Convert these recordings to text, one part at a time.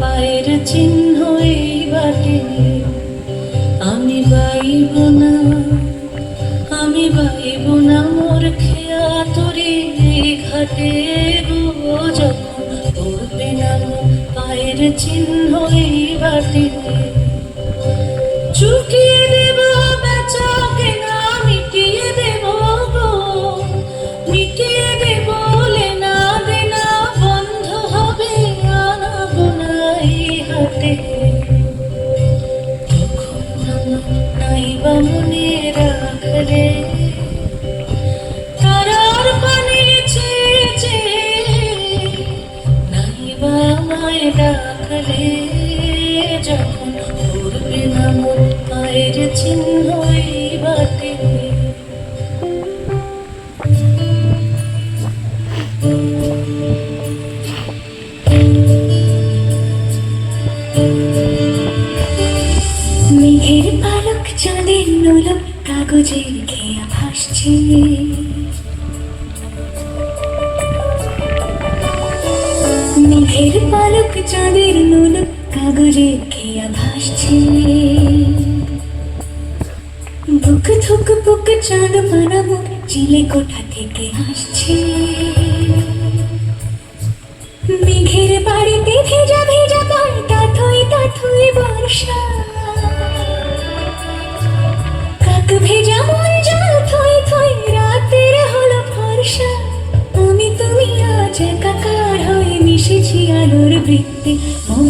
পায়ের চিহ্ন এই বাটে আমি বাইব না, আমি বাইব না মোর খেয়া তরি ঘাটে গো যখন। পায়ের চিহ্ন এই বাটে চুকিয়ে পড়বে না মোর পায়ের চিহ্ন এই বাটে মেঘের পালক চাঁদের নোলক কাগজের খেয়া ভাসছে। মেঘের পালক চাঁদের নোলক চাঁদ বানাবো চিলে কোঠা থেকে আসছে? মেঘের বাড়িতে ভেজা ভেজা পায় তাথই তাথই বর্ষা। কাক ভেজা মন জল থই থই রাতের হলো ফর্ষা। আমি তুমি আজ একাকার হয়ে মিশেছি আলোর বৃত্তে মম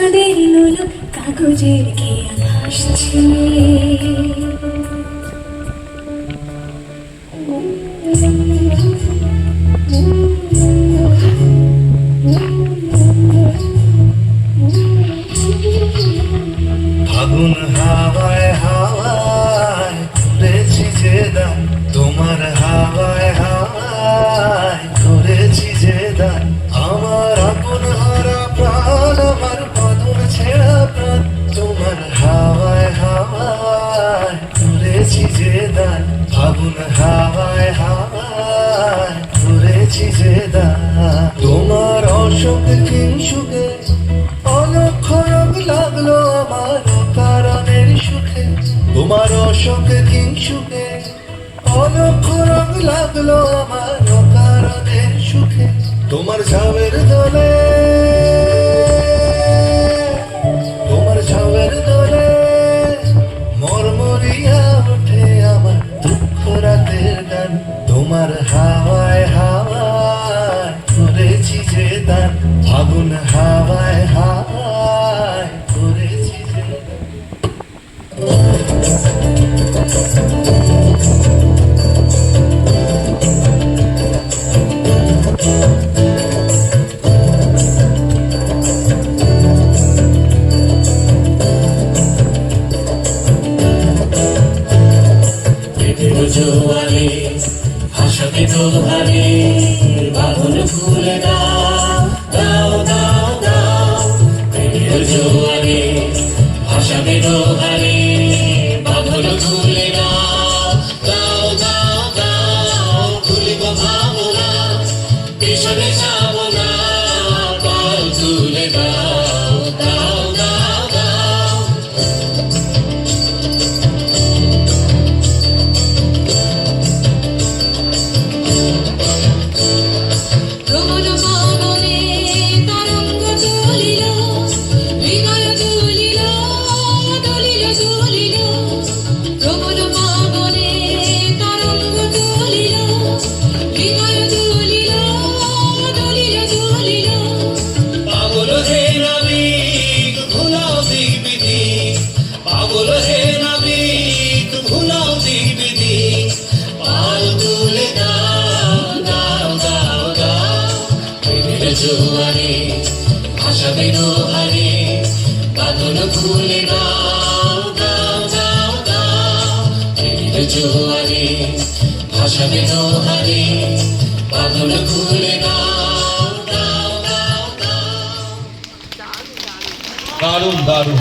চাঁদের কাগজের খেয়া ভাসছে করেছি যে দান তোমার অশোক কিংসুকে অলক্ষণক লাগল আমার কারণের সুখে। তোমার অশোক কিংসুকে অলক্ষণক লাগল আমার কারণের সুখে। তোমার ছাবের দলে, তোমার ছাবের দলে মরমরিয়া ওঠে আমার দুঃখ রাতের গান। তোমার হাওয়ায় হাওয়ায় করেছি দান ফাগুন হাওয়ায় হাওয়ায় করেছি জোয়ারে বাঁধন খুলে দাও Krishna ভাসাবে ಹರಿ বাঁধন ಕೂಲಿ বাঁধন খুলে দাও দাও দাও দাও। দারুণ দারুণ।